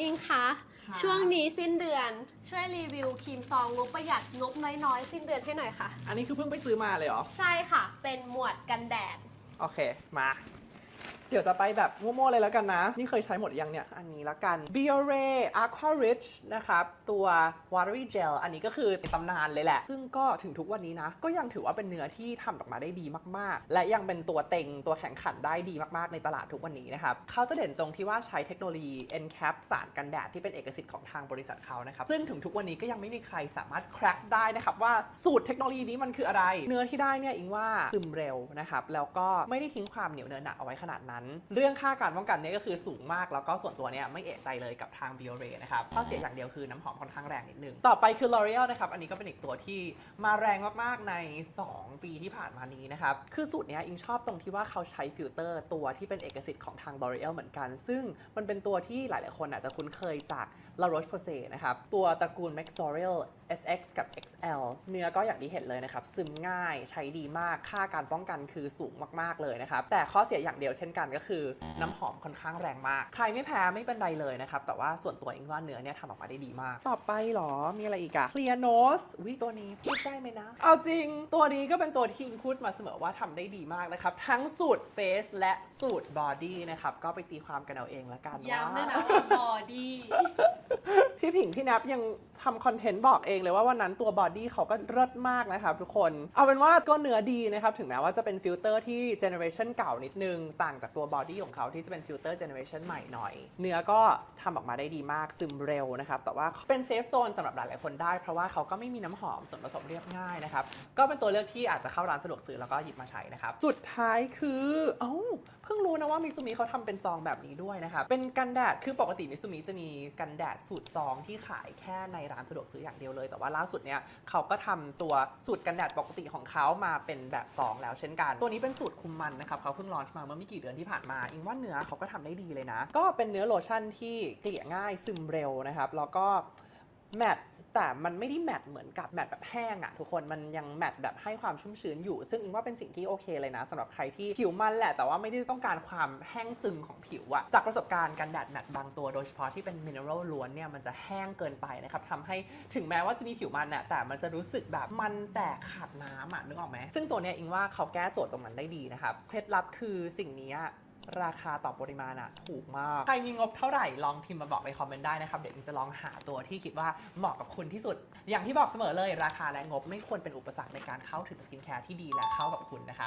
อิงคะค่ะ ช่วงนี้สิ้นเดือนช่วยรีวิวครีมซองงบประหยัดงบน้อยๆ สิ้นเดือนให้หน่อยค่ะ อันนี้คือเพิ่งไปซื้อมาเลยเหรอ ใช่ค่ะ เป็นหมวดกันแดด โอเค มา เดี๋ยวจะไปแบบมั่วๆเลยแล้วกันนะ นี่เคยใช้หมดยังเนี่ย อันนี้ละกัน Biore Aqua Rich นะครับ ตัว Watery Gel อันนี้ก็คือในตำนานเลยแหละ ซึ่งก็ถึงทุกวันนี้นะ ก็ยังถือว่าเป็นเนื้อที่ทำออกมาได้ดีมากๆ และยังเป็นตัวเต็งตัวแข่งขันได้ดีมากๆ ในตลาดทุกวันนี้นะครับเขาจะเด่นตรงที่ว่าใช้เทคโนโลยี NCAP สารกันแดดที่เป็นเอกสิทธิ์ของทางบริษัทเขานะครับ ซึ่งถึงทุกวันนี้ก็ยังไม่มีใครสามารถ crack ได้นะครับว่าสูตรเทคโนโลยีนี้มันคืออะไร เนื้อที่ได้เนี่ยอิงว่าซึมเร็วนะครับแล้วก็ไม่ได้ทิ้งความเหนียวเนอหนะเอาไว้ขนาดนั้นเรื่องค่าการป้องกันเนี่ยก็คือสูงมากแล้วก็ส่วนตัวเนี่ยไม่เอะใจเลยกับทาง Biore นะครับข้อเสียอย่างเดียวคือน้ำหอมค่อนข้างแรงนิดนึง ต่อไปคือ L'Oreal นะครับอันนี้ก็เป็นอีกตัวที่มาแรงมากๆใน 2 ปีที่ผ่านมานี้นะครับคือสูตรเนี้ยอิงชอบตรงที่ว่าเขาใช้ฟิลเตอร์ตัวที่เป็นเอกสิทธิ์ของทาง L'Oreal เหมือนกัน ซึ่งมันเป็นตัวที่หลาย ๆ คนอาจจะคุ้นเคยจาก La Roche-Posay นะครับตัวตระกูล Maxorial SX กับ XL เนื้อก็อย่างที่เห็นเลยนะครับ ซึมง่ายใช้ดีมากค่าการป้องกันคือสูงมากๆเลยนะครับ แต่ข้อเสียอย่างเดียวเช่นกันก็คือ น้ำหอมค่อนข้างแรงมาก ใครไม่แพ้ไม่เป็นไรเลยนะครับ แต่ว่าส่วนตัวเองว่าเนื้อเนี่ยทำออกมาได้ดีมาก ต่อไปเหรอมีอะไรอีกอะ Clear Nose วิตัวนี้พูดได้ไหมนะ เอาจริงตัวนี้ก็เป็นตัวที่อิงพูดมาเสมอว่าทำได้ดีมากนะครับ ทั้งสูตร Face และสูตร Body นะครับก็ไปตีความกันเอาเองละกันว่าย้ำด้วยนะว่าบอดี้พี่ผิงพี่แนบยังทำคอนเทนต์บอกเองเลยว่าวันนั้นตัวบอดี้เขาก็เลิศมากนะครับทุกคน เอาเป็นว่าก็เนื้อดีนะครับ ถึงแม้ว่าจะเป็นฟิลเตอร์ที่เจเนอเรชันเก่านิดนึง ต่างจากตัวบอดี้ของเขาที่จะเป็นฟิลเตอร์เจเนอเรชันใหม่หน่อย เนื้อก็ทำออกมาได้ดีมากซึมเร็วนะครับ แต่ว่าเป็นเซฟโซนสำหรับหลายๆคนได้ เพราะว่าเขาก็ไม่มีน้ำหอมส่วนผสมเรียบง่ายนะครับ ก็เป็นตัวเลือกที่อาจจะเข้าร้านสะดวกซื้อแล้วก็หยิบมาใช้นะครับ สุดท้ายคือเอ้าเพิ่งรู้นะว่ามิซูมิเขาทำเป็นซองแบบนี้ด้วยนะครับเป็นกันแดดคือปกติมิซูมิจะมีกันแดดสูตรซองที่ขายแค่ในร้านสะดวกซื้ออย่างเดียวเลยแต่ว่าล่าสุดเนี่ยเขาก็ทำตัวสูตรกันแดดปกติของเขามาเป็นแบบซองแล้วเช่นกัน ตัวนี้เป็นสูตรคุมมันนะครับเขาเพิ่งลอนช์มาเมื่อไม่กี่เดือนที่ผ่านมา อิงว่าเนื้อเขาก็ทำได้ดีเลยนะ ก็เป็นเนื้อโลชั่นที่เกลี่ยง่ายซึมเร็วนะครับแล้วก็ แมตต์แต่มันไม่ได้แมตต์เหมือนกับแมตต์แบบแห้งอะทุกคนมันยังแมตต์แบบให้ความชุ่มชื้นอยู่ ซึ่งอิงว่าเป็นสิ่งที่โอเคเลยนะสำหรับใครที่ผิวมันแหละ แต่ว่าไม่ได้ต้องการความแห้งตึงของผิวอะจากประสบการณ์การแดดแมตบางตัวโดยเฉพาะที่เป็นมินเนอรัลล้วนเนี่ยมันจะแห้งเกินไปนะครับทำให้ถึงแม้ว่าจะมีผิวมันอะแต่มันจะรู้สึกแบบมันแต่ขาดน้ำอะนึกออกไหมซึ่งตัวเนี้ยอิงว่าเขาแก้โจทย์ตรงนั้นได้ดีนะครับเคล็ดลับคือสิ่งนี้ ราคาต่อปริมาณอะถูกมาก ใครมีงบเท่าไหร่ลองพิมพ์มาบอกในคอมเมนต์ได้นะครับ เดี๋ยวอิงจะลองหาตัวที่คิดว่าเหมาะกับคุณที่สุด อย่างที่บอกเสมอเลยราคาและงบไม่ควรเป็นอุปสรรคในการเข้าถึงสกินแคร์ที่ดีและเข้ากับคุณนะครับ